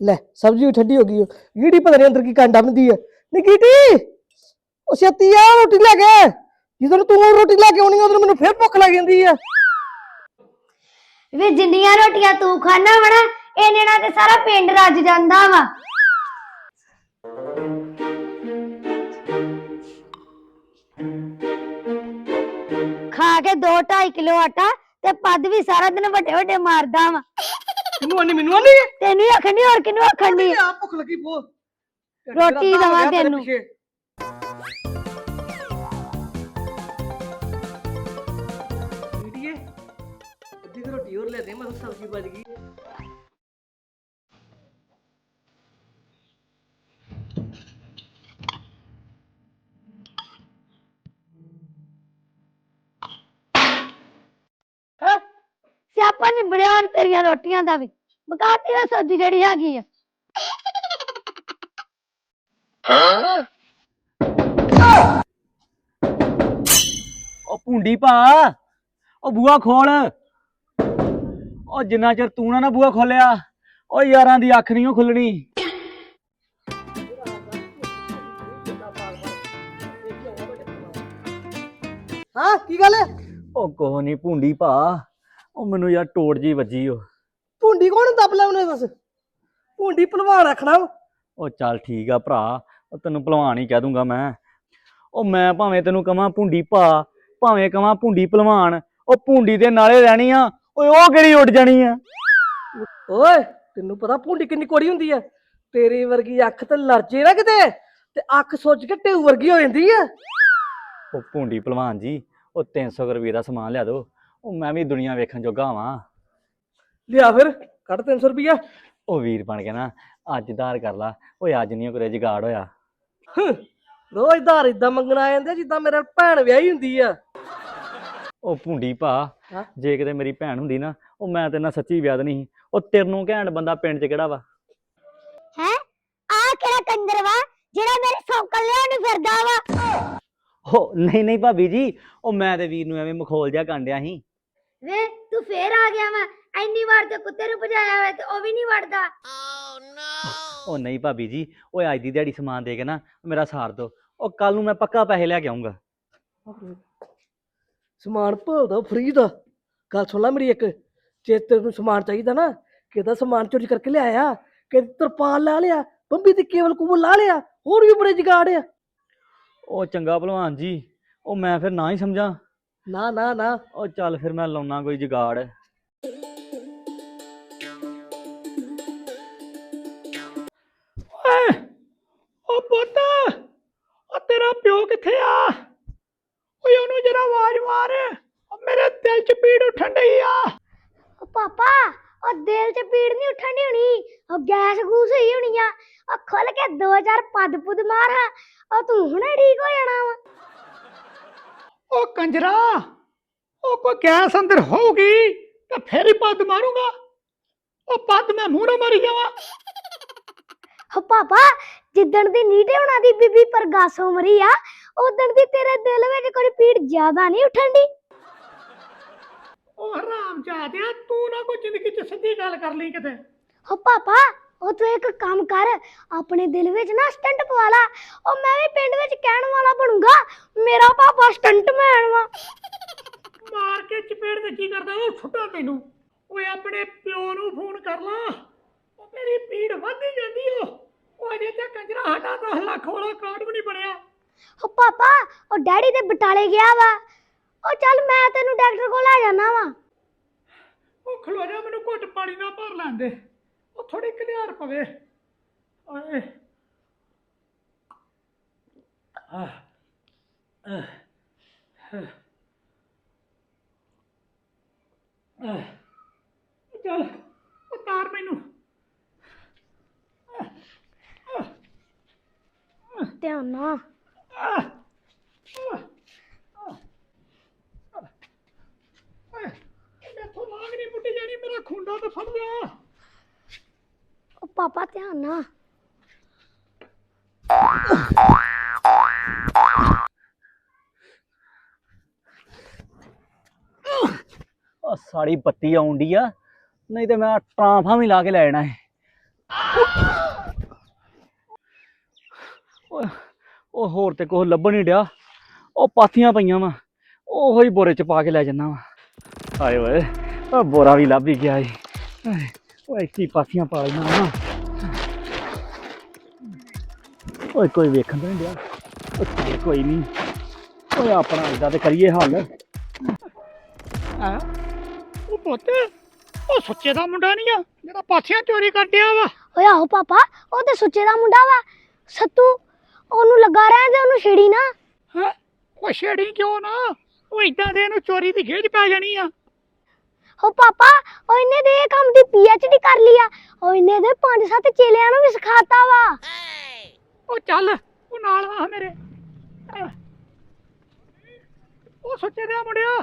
ਲੈ, ਸਬਜ਼ੀ ਵੀ ਠੰਡੀ ਹੋ ਗਈ ਓ। ਗੀੜੀ ਪਤਾ ਨੀ ਅੰਦਰ ਕੀ ਕਾਂਡਾ ਬੰਦੀ ਆ। ਨੀ ਗੀਟੀ ਉਹ ਛੇਤੀ ਆ, ਰੋਟੀ ਲੈ ਕੇ। ਜਦੋਂ ਤੂੰ ਰੋਟੀ ਲੈ ਕੇ ਆਉਣੀ ਉਦੋਂ ਮੈਨੂੰ ਫੇਰ ਭੁੱਖ ਲੱਗ ਜਾਂਦੀ ਆ। ਵੇ ਜਿੰਨੀਆਂ ਰੋਟੀਆਂ ਤੂੰ ਖਾਣਾ ਵਣਾ ਇਹਨੇ ਨਾਲ ਤੇ ਸਾਰਾ ਪਿੰਡ ਰੱਜ ਜਾਂਦਾ ਵਾ। ਖਾ ਕੇ 2.5 ਕਿਲੋ ਆਟਾ ਤੇ ਪੱਦ ਵੀ ਸਾਰਾ ਦਿਨ ਵੱਡੇ ਵੱਡੇ ਮਾਰਦਾ ਵਾ। ਤੈਨੂੰ ਆਨੀ ਮੈਨੂੰ ਆਨੀ ਤੈਨੂੰ ਹੀ ਆਖਣ ਹੋਰ ਕਿਹਨੂੰ ਆਖਣ ਆ ਭੁੱਖ ਲੱਗੀ ਪੋ ਰੋਟੀ ਦੇਵਾਂ ਤੈਨੂੰ। ਬੀਟੀਏ ਅੱਧੀ ਰੋਟੀ ਹੋਰ ਲੈ ਦੇ ਮੈਂ ਸਬਜ਼ੀ ਬਚ ਗਈ। ਸਿਆਪਾ ਨਿਬੜਿਆ ਹੁਣ ਤੇਰੀਆਂ ਰੋਟੀਆਂ ਦਾ ਵੀ। ਮਕਾਤੀ ਆ ਸਬਜ਼ੀ ਜਿਹੜੀ ਹੈਗੀ ਆ। ਉਹ ਭੁੰਡੀ ਭਾ ਉਹ ਬੂਆ ਖੋਲ। ਉਹ ਜਿੰਨਾ ਚਿਰ ਤੂੰ ਨਾ ਨਾ ਬੂਆ ਖੋਲਿਆ ਉਹ ਯਾਰਾਂ ਦੀ ਅੱਖ ਨਹੀਂ ਉਹ ਖੁੱਲਣੀ। ਹਾਂ ਕੀ ਗੱਲ ਹੈ? ਉਹ ਕੋਹ ਨਹੀਂ ਭੁੰਡੀ ਭਾ। ਉਹ ਮੈਨੂੰ ਯਾਰ ਟੋੜ ਜੀ ਵੱਜੀ ਉਹ। ਭੁੰਡੀ ਕੌਣ ਦੱਬ ਲੈ ਉਹਨੇ ਦੱਸ ਭੁੰਡੀ ਭਲਵਾਨ ਰੱਖਣਾ ਵਾ। ਉਹ ਚੱਲ ਠੀਕ ਆ ਭਰਾ ਉਹ ਤੈਨੂੰ ਭਲਵਾਨ ਹੀ ਕਹਿ ਦੂੰਗਾ ਮੈਂ। ਉਹ ਮੈਂ ਭਾਵੇਂ ਤੈਨੂੰ ਕਵਾਂ ਭੁੰਡੀ ਭਾ ਭਾਵੇਂ ਕਵਾਂ ਭੁੰਡੀ ਭਲਵਾਨ ਉਹ ਭੁੰਡੀ ਦੇ ਨਾਲੇ ਰਹਿਣੀ ਆ ਓਏ ਉਹ ਕਿਹੜੀ ਉੱਡ ਜਾਣੀ ਆ? ਓਏ ਤੈਨੂੰ ਪਤਾ ਭੁੰਡੀ ਕਿੰਨੀ ਕੋੜੀ ਹੁੰਦੀ ਆ। ਤੇਰੀ ਵਰਗੀ ਅੱਖ ਤੇ ਲਰਜੇ ਨਾ ਕਿਤੇ ਤੇ ਅੱਖ ਸੁੱਜ ਕੇ ਢੇਊ ਵਰਗੀ ਹੋ ਜਾਂਦੀ ਆ। ਉਹ ਭੁੰਡੀ ਭਲਵਾਨ ਜੀ ਉਹ 300 ਰੁਪਏ ਦਾ ਸਮਾਨ ਲਿਆ ਦੋ ਉਹ ਮੈਂ ਵੀ ਦੁਨੀਆ ਵੇਖਣ ਜੋਗਾ ਵਾਂ। ਲਿਆ ਫਿਰ ਕੱਢ 300 ਰੁਪਿਆ ਉਹ ਵੀਰ ਬਣ ਕੇ ਨਾ ਅੱਜ ਧਾਰ ਕਰ ਲਾ। ਓਏ ਅੱਜ ਨਹੀਂ ਕੋਈ ਜਗਾੜ ਹੋਇਆ। ਰੋਜ਼ ਧਾਰ ਇਦਾਂ ਮੰਗਣ ਆ ਜਾਂਦੇ ਜਿੱਦਾਂ ਮੇਰੇ ਭੈਣ ਵਿਆਹੀ ਹੁੰਦੀ ਆ। ਉਹ ਭੁੰਡੀ ਭਾ ਹਾਂ? ਜੇ ਕਿਤੇ ਮੇਰੀ ਭੈਣ ਹੁੰਦੀ ਨਾ ਉਹ ਮੈਂ ਤੇ ਨਾਲ ਸੱਚੀ ਵਿਆਹ ਦੇਣੀ ਸੀ। ਉਹ ਤੇਰੇ ਨੂੰ ਘੈਂਟ ਬੰਦਾ ਪਿੰਡ 'ਚ ਕਿਹੜਾ ਵਾ? ਹੈ? ਆ ਕਿਹੜਾ ਕੰਦਰ ਵਾ ਜਿਹੜਾ ਮੇਰੇ ਸੌਕਲ ਲਿਆ ਨੂੰ ਫਿਰਦਾ ਵਾ? ਉਹ ਨਹੀਂ ਨਹੀਂ ਭਾਬੀ ਜੀ ਉਹ ਮੈਂ ਤੇ ਵੀਰ ਨੂੰ ਐਵੇਂ ਮਖੌਲ ਜਿਹਾ ਕਾਂਡਿਆ ਸੀ। ਵੇ ਤੂੰ ਫੇਰ ਆ ਗਿਆ ਵਾ। ਐਨੀ ਵਾਰ ਤੇ ਕੁੱਤੇ ਨੂੰ ਭਜਾਇਆ ਹੋਇਆ ਤੇ ਉਹ ਵੀ ਨਹੀਂ ਵੜਦਾ। ਉਹ ਨਹੀਂ ਭਾਬੀ ਜੀ ਓਏ ਅੱਜ ਦੀ ਦਿਹਾੜੀ ਸਮਾਨ ਦੇ ਕੇ ਨਾ ਮੇਰਾ ਸਾਰ ਦੋ। ਉਹ ਕੱਲ ਨੂੰ ਮੈਂ ਪੱਕਾ ਪੈਸੇ ਲੈ ਕੇ ਆਉਂਗਾ ਸਮਾਨ ਭੋਲਦਾ ਫਰੀ ਦਾ। ਗੱਲ ਸੁਣ ਲੈ ਮੇਰੀ ਇੱਕ ਜੇ ਤੈਨੂੰ ਸਮਾਨ ਚਾਹੀਦਾ ਨਾ ਕਿਹਦਾ ਸਮਾਨ ਚੋਰੀ ਕਰਕੇ ਲਿਆਇਆ? ਕਿ ਤਰਪਾਲ ਲਾ ਲਿਆ? ਬੰਬੀ ਤੇ ਕੇਵਲ ਕੂਬਲ ਲਾ ਲਿਆ? ਹੋਰ ਵੀ ਬੜੇ ਜਗਾੜ ਆ। ਉਹ ਚੰਗਾ ਭਲਵਾਨ ਜੀ ਉਹ ਮੈਂ ਫਿਰ ਨਾ ਹੀ ਸਮਝਾਂ। ਨਾ ਨਾ ਨਾ। ਉਹ ਚੱਲ ਫਿਰ ਮੈਂ ਲਾਉਣਾ ਕੋਈ ਜਗਾੜ। ਓਏ ਉਹ ਪੁੱਤ ਉਹ ਤੇਰਾ ਪਿਓ ਕਿੱਥੇ ਆ? ਓਏ ਉਹਨੂੰ ਜਰਾ ਆਵਾਜ਼ ਮਾਰ। ਉਹ ਮੇਰੇ ਦਿਲ 'ਚ ਪੀੜ ਉੱਠਣ ਡਈ ਆ। ਉਹ ਪਾਪਾ ਉਹ ਦਿਲ 'ਚ ਪੀੜ ਨਹੀਂ ਉੱਠਣ ਦੀ ਹੋਣੀ। ਉਹ ਗੈਸ ਗੂਸ ਹੋਈ ਹੋਣੀ ਆ। ਉਹ ਖੁੱਲ ਕੇ 2000 ਪੱਦ ਪੁੱਦ ਮਾਰ। ਹਾਂ ਉਹ ਤੂੰ ਹੁਣੇ ਠੀਕ ਹੋ ਜਾਣਾ ਵਾ। ਉਹ ਕੰਜਰਾ ਉਹ ਕੋਈ ਗੈਸ ਅੰਦਰ ਹੋਊਗੀ ਤਾਂ ਫੇਰ ਹੀ ਪੱਦ ਮਾਰੂੰਗਾ। ਉਹ ਪੱਦ ਮੈਂ ਮੂੰਹ ਨਾਲ ਮਾਰੀ ਜਾਵਾਂ। ਉਹ ਪਾਪਾ ਜਿੱਦਣ ਦੀ ਨੀਟੇ ਹੋਣਾ ਦੀ ਬੀਬੀ ਪਰਗਾਸੋਂ ਮਰੀ ਆ ਉਦਣ ਦੀ ਤੇਰੇ ਦਿਲ ਵਿੱਚ ਕੋਈ ਪੀੜ ਜ਼ਿਆਦਾ ਨਹੀਂ ਉੱਠਣ ਦੀ। ਉਹ ਹਰਾਮ ਚਾਹਦਿਆ ਤੂੰ ਨਾ ਕੋਈ ਜ਼ਿੰਦਗੀ 'ਚ ਸਿੱਧੀ ਗੱਲ ਕਰ ਲਈ ਕਿਤੇ। ਉਹ ਪਾਪਾ ਉਹ ਤੂੰ ਇੱਕ ਕੰਮ ਕਰ ਆਪਣੇ ਦਿਲ ਵਿੱਚ ਨਾ ਸਟੰਟ ਪਵਾ ਲਾ। ਉਹ ਮੈਂ ਵੀ ਪਿੰਡ ਵਿੱਚ ਕਹਿਣ ਵਾਲਾ ਬਣੂੰਗਾ ਮੇਰਾ ਪਾਪਾ ਸਟੰਟ ਮੈਨ ਵਾ। ਮਾਰ ਕੇ ਚਪੇੜ ਤੇ ਕੀ ਕਰਦਾ ਉਹ ਛੁੱਟਾ ਤੈਨੂੰ। ਓਏ ਆਪਣੇ ਪਿਓ ਨੂੰ ਫੋਨ ਕਰ ਲਾ। ਉਹ ਮੇਰੀ ਪੀੜ ਵੱਧਦੀ ਜਾਂਦੀ ਓ ਉਹ ਅਜੇ ਤੇ ਕੰਜਰਾ ਸਾਡਾ 10 ਲੱਖ ਵਾਲਾ ਕਾਰਡ ਵੀ ਨਹੀਂ ਬਣਿਆ। ਉਹ ਪਾਪਾ ਉਹ ਡੈਡੀ ਦੇ ਬਟਾਲੇ ਗਿਆ ਵਾ। ਉਹ ਚੱਲ ਮੈਂ ਤੈਨੂੰ ਡਾਕਟਰ ਕੋਲ ਲੈ ਜਾਣਾ ਵਾ। ਉਹ ਖਲੋ ਜਾ ਮੈਨੂੰ ਘੁੱਟ ਪਾਣੀ ਨਾਲ ਭਰ ਲੈਣ ਦੇ। ਉਹ ਥੋੜੀ ਕਲਿਆਰ ਪਵੇ। ਓਏ ਆਹ। ਆਹ। ਆਹ। ਆਹ। ਚੱਲ ਉਤਾਰ ਮੈਨੂੰ। ਧਿਆਨ ਨਾਲ। ਆਹ। ਆਹ। ਓਏ ਮੈਥੋਂ ਲਾਗ ਨਹੀਂ ਮੁੱਟੀ ਜਾਣੀ ਮੇਰਾ ਖੁੰਡਾ ਤਾਂ ਫੜ ਲਿਆ। ਪਾਪਾ ਧਿਆਨ ਨਾਲ। ਉਹ ਸਾੜੀ ਬੱਤੀ ਆਉਂਦੀ ਆ ਨਹੀਂ ਤੇ ਮੈਂ ਟਰਾਂਫਾਂ ਵੀ ਲਾ ਕੇ ਲੈ ਜਾਣਾ ਹੈ ਓਏ, ਉਹ ਹੋਰ ਤੇ ਕੁਛ ਲੱਭਣ ਨਹੀਂ ਡਿਆ। ਉਹ ਪਾਥੀਆਂ ਪਈਆਂ ਵਾ ਉਹੋ ਹੀ ਬੋਰੇ ਚ ਪਾ ਕੇ ਲੈ ਜੰਨਾ ਵਾ। ਆਏ ਓਏ ਉਹ ਬੋਰਾ ਵੀ ਲੱਭ ਹੀ ਗਿਆ ਈ ਹਾਏ, ਓਏ ਕੀ ਪਾਥੀਆਂ ਪਾ ਲਈਆਂ ਵਾ। ਓਏ ਕੋਈ ਵੇਖਣ ਤਾਂ ਨਹੀਂ ਡਿਆ। ਓਏ ਕੋਈ ਨਹੀਂ ਓਏ ਆਪਣਾ ਇਦਾਂ ਤੇ ਕਰੀਏ ਹੱਲ। ਆ ਉਹ ਪੁੱਤ ਉਹ ਸੁੱਚੇ ਦਾ ਮੁੰਡਾ ਨਹੀਂ ਆ ਜਿਹੜਾ ਪਾਥੀਆਂ ਚੋਰੀ ਕਰਦਿਆ ਵਾ। ਓਏ ਆਹੋ ਪਾਪਾ ਉਹ ਤੇ ਸੁੱਚੇ ਦਾ ਮੁੰਡਾ ਵਾ। ਸੱਤੂ ਉਹਨੂੰ ਲੱਗਾ ਰਹਿਣ ਦੇ ਉਹਨੂੰ ਛੇੜੀ ਨਾ। ਹੈਂ? ਉਹ ਛੇੜੀ ਕਿਉਂ ਨਾ? ਉਹ ਇਦਾਂ ਦੇ ਇਹਨੂੰ ਚੋਰੀ ਦੀ ਖੇਡ ਪੈ ਜਾਣੀ ਆ। ਓ ਪਾਪਾ ਉਹ ਇਹਨੇ ਦੇ ਇਹ ਕੰਮ ਦੀ ਪੀਐਚਡੀ ਕਰ ਲਈ ਆ। ਉਹ ਇਹਨੇ ਦੇ ਪੰਜ ਸੱਤ ਚੇਲਿਆਂ ਨੂੰ ਵੀ ਸਿਖਾਤਾ ਵਾ। ਉਹ ਚੱਲ ਉਹ ਨਾਲ ਆ ਮੇਰੇ। ਉਹ ਸੁੱਚੇ ਦਾ ਮੁੰਡਿਆ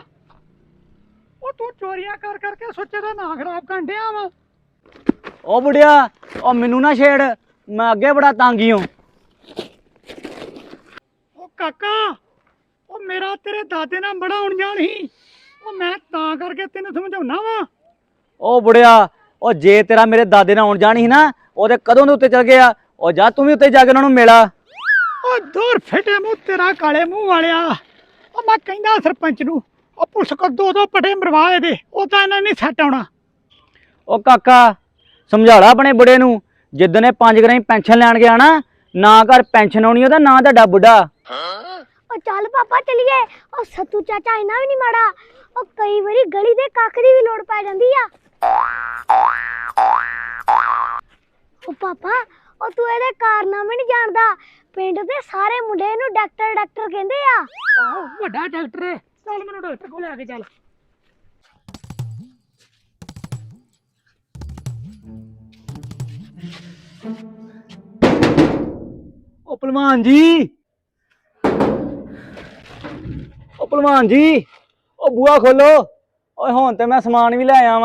ਉਹ ਤੂੰ ਚੋਰੀਆਂ ਕਰ ਕਰਕੇ ਸੁੱਚੇ ਦਾ ਨਾਂ ਖਰਾਬ ਕਰਨ ਡਿਆ ਵਾ। ਉਹ ਬੁੜਿਆ ਉਹ ਮੈਨੂੰ ਨਾ ਛੇੜ ਮੈਂ ਅੱਗੇ ਬੜਾ ਤੰਗੀ ਹਾਂ। ਉਹ ਕਾਕਾ ਉਹ ਮੇਰਾ ਤੇਰੇ ਦਾਦੇ ਨਾਲ ਬੜਾ ਅਣਜਾਣ ਸੀ। ਉਹ ਮੈਂ ਤਾਂ ਕਰਕੇ ਤੈਨੂੰ ਸਮਝਾਉਣਾ ਵਾ। ਉਹ ਬੁੜਿਆ ਉਹ ਜੇ ਤੇਰਾ ਮੇਰੇ ਦਾਦੇ ਨਾਲ ਆਉਣ ਜਾਣੀ ਸੀ ਨਾ ਉਹ ਤੇ ਕਦੋਂ ਦੇ ਉੱਤੇ ਚਲ ਗਿਆ? ਉਹ ਜਾ ਤੂੰ ਵੀ ਉੱਤੇ ਜਾ ਕੇ ਉਹਨਾਂ ਨੂੰ ਮਿਲਾ। ਉਹ ਦੂਰ ਫਟੇ ਮੂੰਹ ਤੇਰਾ ਕਾਲੇ ਮੂੰਹ ਵਾਲਿਆ। ਉਹ ਮੈਂ ਕਹਿੰਦਾ ਸਰਪੰਚ ਨੂੰ ਉਹ ਪੁਲਿਸ ਕੋ ਦੋ ਦੋ ਪਟੇ ਮਰਵਾ ਇਹਦੇ ਉਹ ਤਾਂ ਇਹਨਾਂ ਨਹੀਂ ਸੈੱਟ ਆਉਣਾ। ਉਹ ਕਾਕਾ ਸਮਝਾਲਾ ਆਪਣੇ ਬੁੜੇ ਨੂੰ ਜਿੱਦਣ ਇਹ ਪੰਜ ਗਰਾਂ ਪੈਨਸ਼ਨ ਲੈਣ ਗਿਆ ਨਾ ਨਾ ਘਰ ਪੈਨਸ਼ਨ ਆਉਣੀ ਉਹਦਾ ਨਾ ਤੁਹਾਡਾ ਬੁੱਢਾ। ਉਹ ਚੱਲ ਪਾਪਾ ਚਲੀਏ। ਉਹ ਸੱਤੂ ਚਾਚਾ ਇਹਨਾਂ ਵੀ ਨਹੀਂ ਮਾੜਾ ਉਹ ਕਈ ਵਾਰੀ ਗਲੀ ਦੇ ਕੱਖ ਦੀ ਵੀ ਲੋੜ ਪੈ ਜਾਂਦੀ ਆ। ਉਹ ਪਾਪਾ ਉਹ ਤੂੰ ਇਹਦੇ ਕਾਰਨਾਮੇ ਨਹੀਂ ਜਾਣਦਾ। ਪਿੰਡ ਦੇ ਸਾਰੇ ਮੁੰਡੇ ਇਹਨੂੰ ਡਾਕਟਰ ਡਾਕਟਰ ਕਹਿੰਦੇ ਆ। ਆਹੋ ਵੱਡਾ ਡਾਕਟਰ ਹੈ। ਚੱਲ ਮੈਨੂੰ ਡਾਕਟਰ ਕੋਲ ਲੈ ਕੇ ਚੱਲ। ਉਹ ਪਹਿਲਵਾਨ ਜੀ। ਉਹ ਪਹਿਲਵਾਨ ਜੀ ਉਹ ਬੂਆ ਖੋਲੋ। ਓਏ ਹੁਣ ਤੇ ਮੈਂ ਸਮਾਨ ਵੀ ਲੈ ਆਇਆ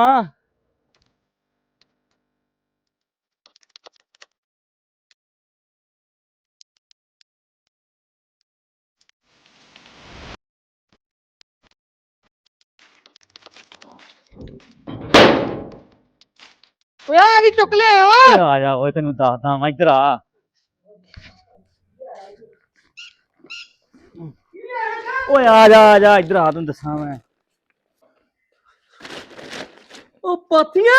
ਓਏ ਆ ਕੀ ਚੁੱਕ ਲਿਆ ਵਾ ਓਏ ਆ ਜਾ ਓਏ ਤੈਨੂੰ ਦੱਸਦਾ ਮੈਂ ਇੱਧਰ ਆ। ਓਏ ਆ ਜਾ ਆ ਜਾ ਇੱਧਰ ਆ ਤੈਨੂੰ ਦੱਸਾਂ ਮੈਂ। ਉਹ ਪਾਥੀਆਂ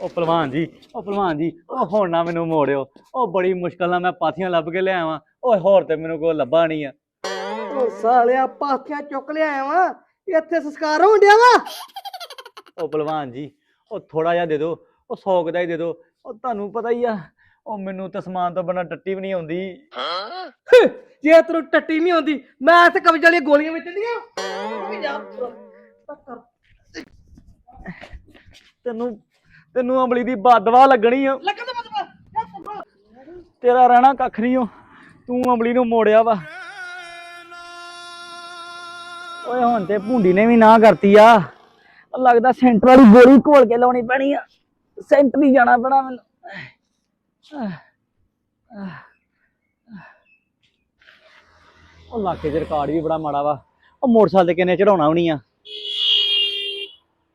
ਉਹ ਪਹਿਲਵਾਨ ਜੀ ਉਹ ਪਹਿਲਵਾਨ ਜੀ ਉਹ ਹੁਣ ਨਾ ਮੈਨੂੰ ਮੋੜਿਓ। ਉਹ ਬੜੀ ਮੁਸ਼ਕਲ ਨਾਲ ਮੈਂ ਪਾਥੀਆਂ ਲੱਭ ਕੇ ਲਿਆਇਆ ਵਾਂ ਓਏ ਹੋਰ ਤੇ ਮੈਨੂੰ ਕੋਈ ਲੱਭਾ ਨਹੀਂ ਆ। ਉਹ ਸਾਲਿਆ ਪਾਥੀਆਂ ਚੁੱਕ ਲਿਆਇਆ ਵਾ ਇੱਥੇ ਸੰਸਕਾਰ ਹੋਣ ਡਿਆ ਵਾ। ਉਹ ਪਹਿਲਵਾਨ ਜੀ ਉਹ ਥੋੜਾ ਜਿਹਾ ਦੇ ਦਿਓ ਉਹ 100 ਕੁ ਦਾ ਹੀ ਦੇ ਦਿਓ। ਉਹ ਤੁਹਾਨੂੰ ਪਤਾ ਹੀ ਆ ਉਹ ਮੈਨੂੰ ਤਾਂ ਸਮਾਨ ਤੋਂ ਬਿਨਾਂ ਟੱਟੀ ਵੀ ਨਹੀਂ ਆਉਂਦੀ। ਜੇ ਤੈਨੂੰ ਟੱਟੀ ਨਹੀਂ ਆਉਂਦੀ ਮੈਂ ਇੱਥੇ ਕਬਜ਼ ਵਾਲੀਆਂ ਗੋਲੀਆਂ ਵੇਚਣੀਆਂ ਉਹ ਵੀ ਜਾ ਤੈਨੂੰ ਤੈਨੂੰ ਅੰਬਲੀ ਦੀ ਬਦਵਾ ਲੱਗਣੀ ਆ। ਮਤਲਬ ਤੇਰਾ ਰਹਿਣਾ ਕੱਖ ਨਹੀਂ ਓ ਤੂੰ ਅੰਬਲੀ ਨੂੰ ਮੋੜਿਆ ਵਾ। ਓਏ ਹੁਣ ਤੇ ਭੁੰਡੀ ਨੇ ਵੀ ਨਾ ਕਰਤੀ ਆ। ਲੱਗਦਾ ਸੈਂਟਰ ਵਾਲੀ ਗੋਲੀ ਘੋਲ ਕੇ ਲਾਉਣੀ ਪੈਣੀ ਆ। ਸੈਂਟਰ ਹੀ ਜਾਣਾ ਪੈਣਾ ਮੈਨੂੰ। ਉਹ ਲਾਕੇ ਦੇ ਰਿਕਾਰਡ ਵੀ ਬੜਾ ਮਾੜਾ ਵਾ। ਉਹ ਮੋਟਰਸਾਈਕਲ ਤੇ ਕਿੰਨੇ ਚੜਾਉਣਾ ਵੀ ਆ।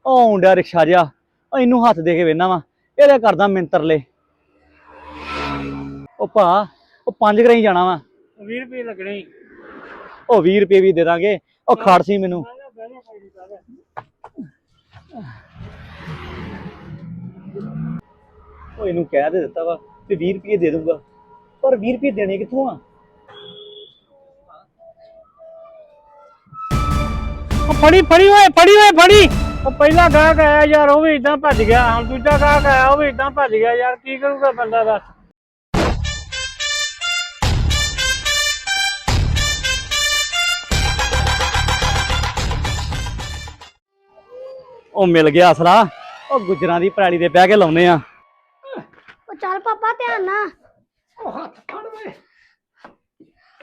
ਉਹ ਆਉਂਦਿਆ ਰਿਕਸ਼ਾ ਜਿਹਾ। ਉਹ ਇਹਨੂੰ ਹੱਥ ਦੇ ਕੇ ਵੇਨਾ ਵਾ। ਇਹਦੇ ਕਰਦਾ ਮਿੰਤਰਲੇ ਉਹ ਭਾ ਉਹ ਪੰਜ ਗਰਾਈ ਜਾਣਾ ਵਾ। 20 ਰੁਪਏ ਲੱਗਣੇ। ਉਹ 20 ਰੁਪਏ ਵੀ ਦੇ ਦਾਂਗੇ। ਉਹ ਖੜ ਸੀ ਮੈਨੂੰ। ਉਹ ਇਹਨੂੰ ਕਹਿ ਦੇ ਦਿੱਤਾ ਵਾ ਕਿ 20 ਰੁਪਏ ਦੇ ਦੂੰਗਾ ਪਰ 20 ਰੁਪਏ ਦੇਣੇ ਕਿੱਥੋਂ ਆ? ਉਹ ਫੜੀ ਫੜੀ ਓਏ ਫੜੀ ਓਏ, ਫੜੀ। ਉਹ ਪਹਿਲਾ ਗਾਹਕ ਆਇਆ ਯਾਰ, ਉਹ ਵੀ ਇਦਾਂ ਭੱਜ ਗਿਆ। ਹੁਣ ਦੂਜਾ ਗਾਹਕ ਆਇਆ, ਉਹ ਵੀ ਇਦਾਂ ਭੱਜ ਗਿਆ। ਯਾਰ ਕੀ ਕਰੂਗਾ ਬੰਦਾ ਦੱਸ? ਉਹ ਮਿਲ ਗਿਆ ਅਸਲਾ। ਉਹ ਗੁਜਰਾਂ ਦੀ ਪਰਾਲੀ ਦੇ ਬਹਿ ਕੇ ਲਾਉਨੇ ਆ। ਉਹ ਚੱਲ ਪਾਪਾ ਧਿਆਨ ਨਾਲ। ਉਹ ਹੱਥ ਫੜ ਓਏ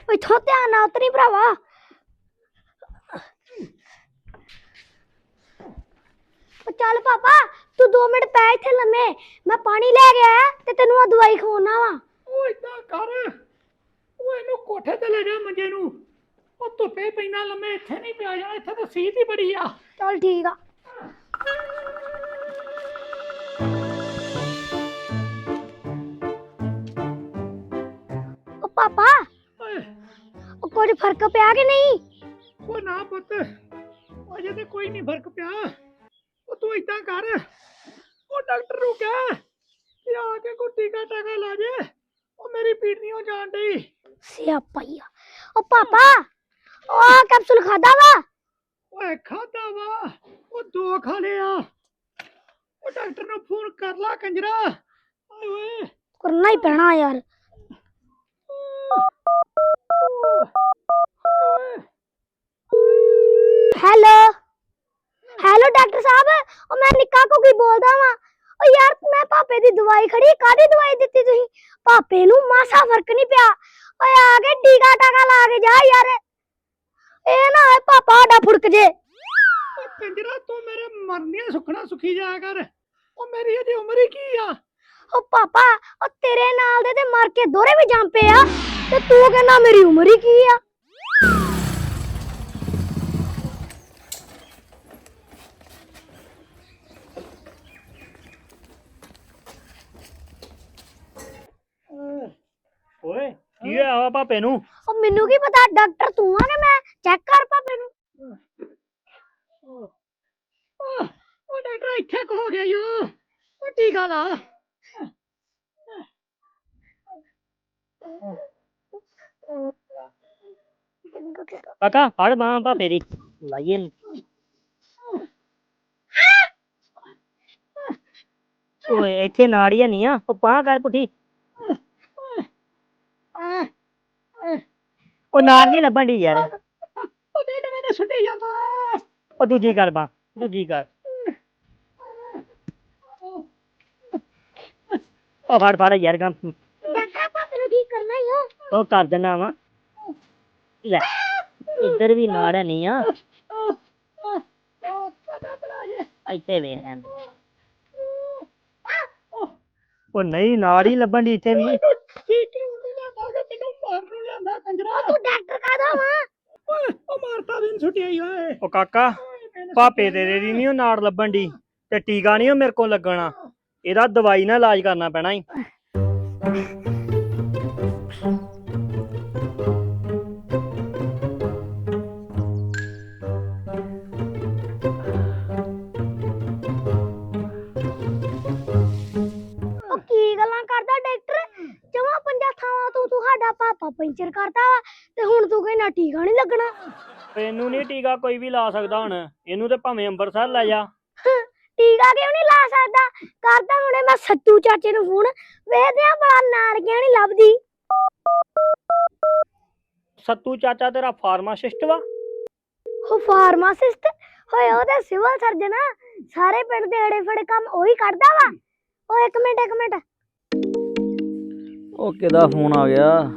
ਓਏ ਇੱਥੋਂ ਧਿਆਨ ਨਾਲ ਉਤਰੀ ਭਰਾਵਾ। ਉਹ ਚੱਲ ਪਾਪਾ ਤੂੰ 2 ਮਿੰਟ ਪੈ ਇੱਥੇ ਲੰਮੇ। ਮੈਂ ਪਾਣੀ ਲੈ ਕੇ ਆਇਆ ਤੇ ਤੈਨੂੰ ਆ ਦਵਾਈ ਖਵਾਉਣਾ ਵਾ। ਉਹ ਇਦਾਂ ਕਰ। ਉਹ ਇਹਨੂੰ ਕੋਠੇ ਤੇ ਲੈ ਜਾ ਮੰਜੇ ਨੂੰ। ਉਹ ਧੁੱਪੇ ਪੈਣਾ ਲੰਮੇ ਇੱਥੇ ਨਹੀਂ ਪਿਆ ਜਾਣਾ ਇੱਥੇ ਤਾਂ ਸੀਤ ਹੀ ਬੜੀ ਆ। ਚੱਲ ਠੀਕ ਆ। ਪਾਪਾ? ਓਏ ਉਹ ਕੁਝ ਫ਼ਰਕ ਪਿਆ ਕਿ ਨਹੀਂ? ਉਹ ਨਾ ਪੁੱਤ ਅਜੇ ਤੇ ਕੋਈ ਨਹੀਂ ਫ਼ਰਕ ਪਿਆ। ਉਹ ਤੂੰ ਇਦਾਂ ਕਰ ਉਹ ਡਾਕਟਰ ਨੂੰ ਕਹਿ ਕਿ ਆ ਕੇ ਕੋਈ ਟੀਕਾ ਟਾਕਾ ਲਾ ਜੇ। ਉਹ ਮੇਰੀ ਪੀੜ ਨਹੀਂ ਹੋ ਜਾਣ ਡਈ। ਸਿਆਪਾ ਹੀ ਆ। ਉਹ ਪਾਪਾ ਉਹ ਕੈਪਸੂਲ ਖਾਦਾ ਵਾ? ਓਏ ਖਾਦਾ ਵਾ। ਉਹ ਦੋ ਖਾ ਲਿਆ। ਉਹ ਡਾਕਟਰ ਨੂੰ ਫੋਨ ਕਰ ਲਾ ਕੰਜਰਾ। ਓਏ ਓਏ ਕਰਨਾ ਹੀ ਪੈਣਾ ਯਾਰ। ਹੈਲੋ ਹੈਲੋ ਡਾਕਟਰ ਸਾਹਿਬ ਉਹ ਮੈਂ ਨਿੱਕਾ ਕੋਕੀ ਬੋਲਦਾ ਵਾਂ ਉਹ ਯਾਰ ਮੈਂ ਪਾਪੇ ਦੀ ਦਵਾਈ ਖੜੀ ਕਾਦੀ ਦਵਾਈ ਦਿੱਤੀ ਤੁਸੀਂ ਪਾਪੇ ਨੂੰ ਮਾਸਾ ਫ਼ਰਕ ਨਹੀਂ ਪਿਆ ਓਏ ਆ ਕੇ ਟੀਕਾ ਟਾਕਾ ਲਾ ਕੇ ਜਾ ਯਾਰ ਇਹ ਨਾ ਹੋਏ ਪਾਪਾ ਸਾਡਾ ਫੁੜਕ ਜੇ ਕੰਜਰਾ ਤੂੰ ਮੇਰੇ ਮਰਨੀਆਂ ਸੁਖਣਾ ਸੁਖੀ ਜਾਇਆ ਕਰ ਉਹ ਮੇਰੀ ਅਜੇ ਉਮਰ ਹੀ ਕੀ ਆ ਉਹ ਪਾਪਾ ਉਹ ਤੇਰੇ ਨਾਲ ਦੇ ਤੇ ਮਰ ਕੇ ਦੋਰੇ ਵੀ ਜੰਮ ਪਏ ਆ ਤੇ ਤੂੰ ਕਹਿੰਦਾ ਮੇਰੀ ਉਮਰ ਹੀ ਕੀ ਆ? ਓਏ ਕੀ ਹੋਇਆ ਵਾ ਪਾਪੇ ਨੂੰ? ਉਹ ਮੈਨੂੰ ਕੀ ਪਤਾ ਡਾਕਟਰ ਤੂੰ ਆ ਕਿ ਮੈਂ? ਚੈੱਕ ਕਰ ਪਾਪੇ ਨੂੰ। ਉਹ ਡਾਕਟਰ ਇੱਥੇ ਕੋ ਹੋ ਗਿਆ ਯੋ? ਉਹ ਟੀਕਾ ਲਾ ਕਾਕਾ ਫੜ ਬਾਂਹ ਭਾਪੇ ਦੀ। ਲਾਈਏ ਨੂੰ। ਓਏ ਇੱਥੇ ਨਾੜੀਆਂ ਨਹੀਂ ਆ। ਉਹ ਬਾਂਹ ਕਰ ਪੁੱਠੀ। ਉਹ ਨਾੜ ਨਹੀਂ ਲੱਭਣ ਦੀ ਯਾਰ। ਉਹ ਦੇ ਦੇ ਮੈਨੂੰ ਸੁੱਟੀ ਜਾਂਦਾ। ਉਹ ਦੂਜੀ ਕਰ ਬਾਂਹ ਦੂਜੀ ਕਰ। ਉਹ ਫੜ ਫੜ ਯਾਰ ਡਾਕਟਰ ਪਾਪੇ ਨੂੰ ਠੀਕ ਕਰਨਾ ਹੀ ਉਹ ਕਰ ਦੇਣਾ ਵਾ। ਲੈ। ਇੱਧਰ ਵੀ ਨਾੜ ਨਹੀਂ ਆ। ਇੱਥੇ ਵੇਖ ਆਂ ਉਹ ਨਹੀਂ ਨਾੜ ਹੀ ਲੱਭਣ ਦੀ ਇੱਥੇ ਵੀ। ਟੀਕੇ ਨੂੰ ਲਿਆਂਦਾ ਕਿ ਤੈਨੂੰ ਮਾਰਨ ਨੂੰ ਲਿਆਂਦਾ ਕੰਜਰਾ। ਤੂੰ ਡਾਕਟਰ ਕਾਦਾ ਵਾ? ਓਏ ਉਹ ਮਾਰਤਾ ਵੀ ਸੁੱਟੀ ਆਈ ਓਏ। ਉਹ ਕਾਕਾ ਪਾਪੇ ਤੇਰੇ ਦੀ ਨਹੀਂ ਉਹ ਨਾੜ ਲੱਭਣ ਦੀ ਤੇ ਟੀਕਾ ਨਹੀਂ ਉਹ ਮੇਰੇ ਕੋਲ ਲੱਗਣਾ। ਇਹਦਾ ਦਵਾਈ ਨਾਲ ਇਲਾਜ ਕਰਨਾ ਪੈਣਾ ਈ। ਟੀਕਾ ਕੋਈ ਵੀ ਲਾ ਸਕਦਾ ਹੁਣ। ਇਹਨੂੰ ਤੇ ਭਾਵੇਂ ਅੰਮ੍ਰਿਤਸਰ ਲੈ ਜਾ। ਟੀਕਾ ਕਿਉਂ ਨਹੀਂ ਲਾ ਸਕਦਾ? ਕਰਦਾ ਹੁਣੇ ਮੈਂ ਸੱਤੂ ਚਾਚੇ ਨੂੰ ਫੋਨ। ਵੇਖਦੇ ਆ ਬੜਾ ਨਾਰਗਿਆ ਨਹੀਂ ਲੱਭਦੀ। ਸੱਤੂ ਚਾਚਾ ਤੇਰਾ ਫਾਰਮਾਸਿਸਟ ਵਾ। ਉਹ ਫਾਰਮਾਸਿਸਟ? ਹੋਏ ਉਹਦਾ ਸਿਵਲ ਸਰਜਨ ਆ। ਸਾਰੇ ਪਿੰਡ ਦੇ ਏੜੇ ਫੜੇ ਕੰਮ ਉਹੀ ਕਰਦਾ ਵਾ। ਉਹ ਇੱਕ ਮਿੰਟ ਇੱਕ ਮਿੰਟ। ਉਹ ਕਿਹਦਾ ਫੋਨ ਆ ਗਿਆ?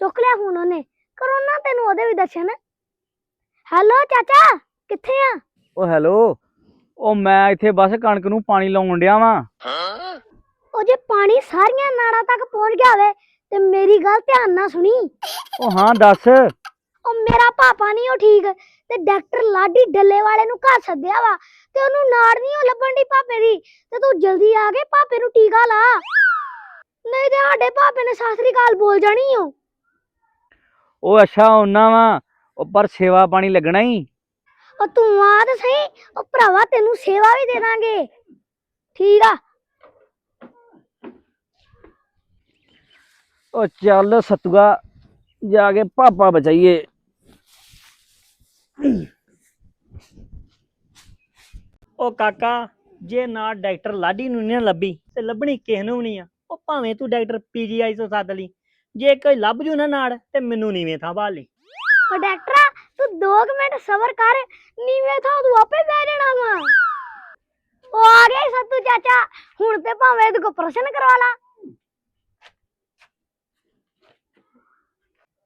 ਚੁੱਕ ਲਿਆ ਫੋਨ ਉਹਨੇ। ਕਰੋਨਾ ਤੈਨੂੰ ਉਹਦੇ ਵੀ ਦੱਸਣ ਹੈਲੋ ਚਾਚਾ ਕਿੱਥੇ ਆ? ਉਹ ਹੈਲੋ ਉਹ ਮੈਂ ਇੱਥੇ ਬਸ ਕਣਕ ਨੂੰ ਪਾਣੀ ਲਾਉਣ ਡਿਆ ਵਾਂ। ਉਹ ਜੇ ਪਾਣੀ ਸਾਰੀਆਂ ਨਾੜਾਂ ਤੱਕ ਪਹੁੰਚ ਗਿਆ ਹੋਵੇ ਤੇ ਮੇਰੀ ਗੱਲ ਧਿਆਨ ਨਾਲ ਸੁਣੀ। ਉਹ ਹਾਂ ਦੱਸ। ਉਹ ਮੇਰਾ ਪਾਪਾ ਨਹੀਂ ਉਹ ਠੀਕ ਤੇ ਡਾਕਟਰ ਲਾਡੀ ਡੱਲੇ ਵਾਲੇ ਨੂੰ ਘਰ ਸੱਦਿਆ ਵਾ ਤੇ ਉਹਨੂੰ ਨਾੜ ਨਹੀਂ ਉਹ ਲੱਭਣ ਦੀ ਪਾਪੇ ਦੀ ਤੇ ਤੂੰ ਜਲਦੀ ਆ ਕੇ ਪਾਪੇ ਨੂੰ ਟੀਕਾ ਲਾ। ਨਹੀਂ ਤੇ ਸਾਡੇ ਪਾਪੇ ਨੇ ਸਾਸਰੀ ਕਾਲ ਬੋਲ ਜਾਣੀ ਓ। ਉਹ ਅੱਛਾ ਉਹਨਾਂ ਵਾ ਉਹ ਪਰ ਸੇਵਾ ਪਾਣੀ ਲੱਗਣਾ ਹੀ ਉਹ ਤੂੰ ਆ ਤੇ ਸਹੀ ਉਹ ਭਰਾਵਾ ਤੈਨੂੰ ਸੇਵਾ ਵੀ ਦੇ ਦਾਂਗੇ। ਠੀਕ ਆ। ਉਹ ਚੱਲ ਸਤੂਆ ਜਾ ਕੇ ਪਾਪਾ ਬਚਾਈਏ। ਉਹ ਕਾਕਾ ਜੇ ਨਾ ਡਾਕਟਰ ਲਾਡੀ ਨੂੰ ਨਹੀਂ ਲੱਭੀ ਤੇ ਲੱਭਣੀ ਕਿਸ ਨੂੰ ਵੀ ਨਹੀਂ ਆ। ਉਹ ਭਾਵੇਂ ਤੂੰ ਡਾਕਟਰ ਪੀਜੀਆਈ ਤੋਂ ਸੱਦ ਲਈ ਜੇ ਕੋਈ ਲੱਭ ਜੂ ਨਾ ਨਾੜ ਤੇ ਮੈਨੂੰ ਨੀਵੇਂ ਥਾਂ ਬਾਲ ਲਈ। ਉਹ ਡਾਕਟਰਾ ਤੂੰ 2 ਮਿੰਟ ਸਬਰ ਕਰ ਨੀਵੇਂ ਥਾਂ ਤੂੰ ਆਪੇ ਬਹਿ ਜਾਣਾ ਵਾ। ਉਹ ਆ ਗਿਆ ਸੱਤੂ ਚਾਚਾ ਹੁਣ ਤੇ ਭਾਵੇਂ ਇਹਦੇ ਕੋ ਪ੍ਰਸ਼ਨ ਕਰਵਾ ਲਾ।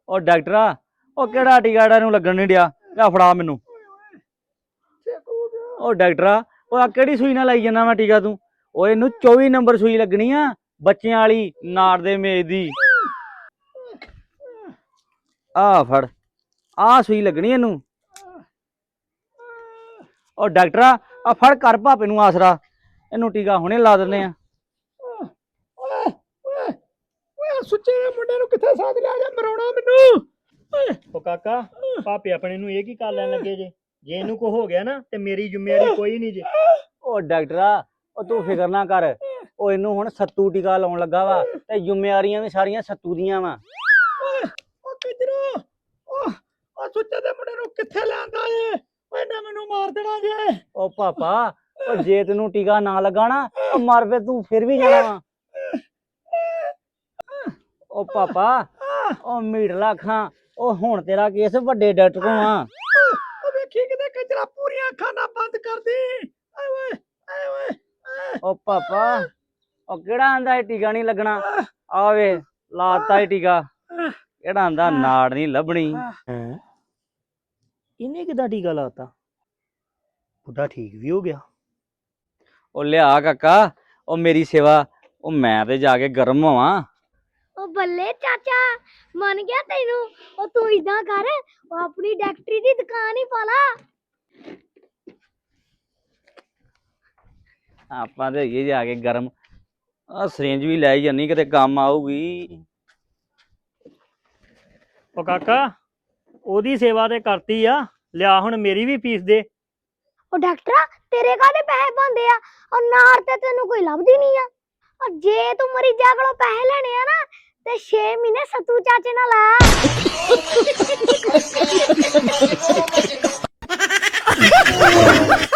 ਉਹ ਡਾਕਟਰਾ ਉਹ ਕਿਹੜਾ ਟੀਕਾੜਾ ਨੂੰ ਲੱਗਣ ਨਹੀਂ ਡਿਆ? ਜਾ ਫੜਾ ਮੈਨੂੰ। ਉਹ ਡਾਕਟਰਾ ਉਹ ਆ ਕਿਹੜੀ ਸੂਈ ਨਾਲ ਲਾਈ ਜਾਂਦਾ ਮੈਂ ਟੀਕਾ ਤੂੰ? ਉਹ ਇਹਨੂੰ 24 ਨੰਬਰ ਸੂਈ ਲੱਗਣੀ ਆ ਬੱਚਿਆਂ ਵਾਲੀ ਨਾੜ ਦੇ ਮੇਜ਼ ਦੀ। ਆ ਫੜ। ਆ ਸੂਈ ਲੱਗਣੀ ਇਹਨੂੰ। ਉਹ ਡਾਕਟਰਾ ਆ ਫੜ ਕਰ ਭਾਪੇ ਨੂੰ ਆਸਰਾ। ਇਹਨੂੰ ਟੀਕਾ ਹੁਣੇ ਲਾ ਦਿੰਦੇ ਆ। ਉਹ ਸੁੱਚੇ ਦੇ ਮੁੰਡੇ ਨੂੰ ਕਿੱਥੇ ਸਾਥ ਲਿਆ ਜਾ ਮਰਾਉਣਾ ਮੈਨੂੰ? ਓਏ। ਉਹ ਕਾਕਾ ਪਾਪੇ ਆਪਣੇ ਨੂੰ ਇਹ ਕੀ ਕਰ ਲੈਣ ਲੱਗੇ ਜੇ? ਜੇ ਇਹਨੂੰ ਕੋ ਹੋ ਗਿਆ ਨਾ ਤੇ ਮੇਰੀ ਜ਼ਿੰਮੇਵਾਰੀ ਕੋਈ ਨਹੀਂ ਜੇ। ਉਹ ਡਾਕਟਰਾ ਉਹ ਤੂੰ ਫਿਕਰ ਨਾ ਕਰ। ਉਹ ਇਹਨੂੰ ਹੁਣ ਸੱਤੂ ਟੀਕਾ ਲਾਉਣ ਲੱਗਾ ਵਾ ਤੇ ਜ਼ਿੰਮੇਵਾਰੀਆਂ ਵੀ ਸਾਰੀਆਂ ਸੱਤੂ ਦੀਆਂ ਵਾ ਉਹ ਕਿਧਰੋਂ ਉਹ ਉਹ ਸੁੱਚੇ ਦੇ ਮੁੰਡੇ ਨੂੰ ਕਿੱਥੇ ਲਿਆਂਦਾ ਏ? ਓਏ ਨਾ ਮੈਨੂੰ ਮਾਰ ਦੇਣਾ ਜੇ। ਉਹ ਪਾਪਾ ਉਹ ਜੇ ਤੈਨੂੰ ਟੀਕਾ ਨਾ ਲੱਗਾ ਨਾ ਉਹ ਮਰ ਪੇ ਤੂੰ ਫਿਰ ਵੀ ਜਾਣਾ ਵਾ। ਉਹ ਪਾਪਾ ਉਹ ਮੀਟ ਲੱਖਾਂ ਉਹ ਹੁਣ ਤੇਰਾ ਕੇਸ ਵੱਡੇ ਡਾਕਟਰ ਕੋਲ ਆ। ਉਹ ਵੇਖੀ ਕਿਤੇ ਕੰਜਰਾ ਪੂਰੀਆਂ ਅੱਖਾਂ ਬੰਦ ਕਰ ਦੇ ਆਏ ਓਏ ਆਏ ਓਏ ਆਏ। ਉਹ ਪਾਪਾ ਉਹ ਕਿਹੜਾ ਆਂਦਾ ਇਹ ਟੀਕਾ ਨਹੀਂ ਲੱਗਣਾ? ਆਵੇ ਲਾਤਾ ਇਹ ਟੀਕਾ। ਕਿਹੜਾ ਆਂਦਾ ਨਾੜ ਨਹੀਂ ਲੱਭਣੀ। ਹੈ। ਇਹਨੇ ਕਿਦਾਂ ਟੀਕਾ ਲਾਤਾ? ਬੁੱਢਾ ਠੀਕ ਵੀ ਹੋ ਗਿਆ। ਉਹ ਲਿਆ ਕਾਕਾ ਉਹ ਮੇਰੀ ਸੇਵਾ ਉਹ ਮੈਂ ਤੇ ਜਾ ਕੇ ਗਰਮ ਹੋਵਾਂ। ਉਹ ਬੱਲੇ ਚਾਚਾ ਮੰਨ ਗਿਆ ਤੈਨੂੰ? ਉਹ ਤੂੰ ਇਦਾਂ ਕਰ ਉਹ ਆਪਣੀ ਡਾਕਟਰੀ ਦੀ ਦੁਕਾਨ ਹੀ ਪਾ ਲਾ। ਆਪਾਂ ਤੇ ਹੋਈਏ ਜਾ ਕੇ ਗਰਮ। ਆ ਸਿਰਿੰਜ ਵੀ ਲੈ ਜਾਨੀ ਕਿਤੇ ਕੰਮ ਆਊਗੀ। ਉਹ ਕਾਕਾ ਉਹਦੀ ਸੇਵਾ ਤੇ ਕਰਤੀ ਆ ਲਿਆ ਹੁਣ ਮੇਰੀ ਵੀ ਫੀਸ ਦੇ। ਉਹ ਡਾਕਟਰਾ ਤੇਰੇ ਕਾਹਦੇ ਪੈਸੇ ਬੰਦੇ ਆ? ਉਹ ਨਾਰ ਤੇ ਤੈਨੂੰ ਕੋਈ ਲੱਭਦੀ ਨਹੀਂ ਆ। ਉਹ ਜੇ ਤੂੰ ਮਰੀਜ਼ਾਂ ਕੋਲੋਂ ਪੈਸੇ ਲੈਣੇ ਆ ਨਾ ਤੇ 6 ਮਹੀਨੇ ਸਤੂ ਚਾਚੇ ਨਾਲ ਆ।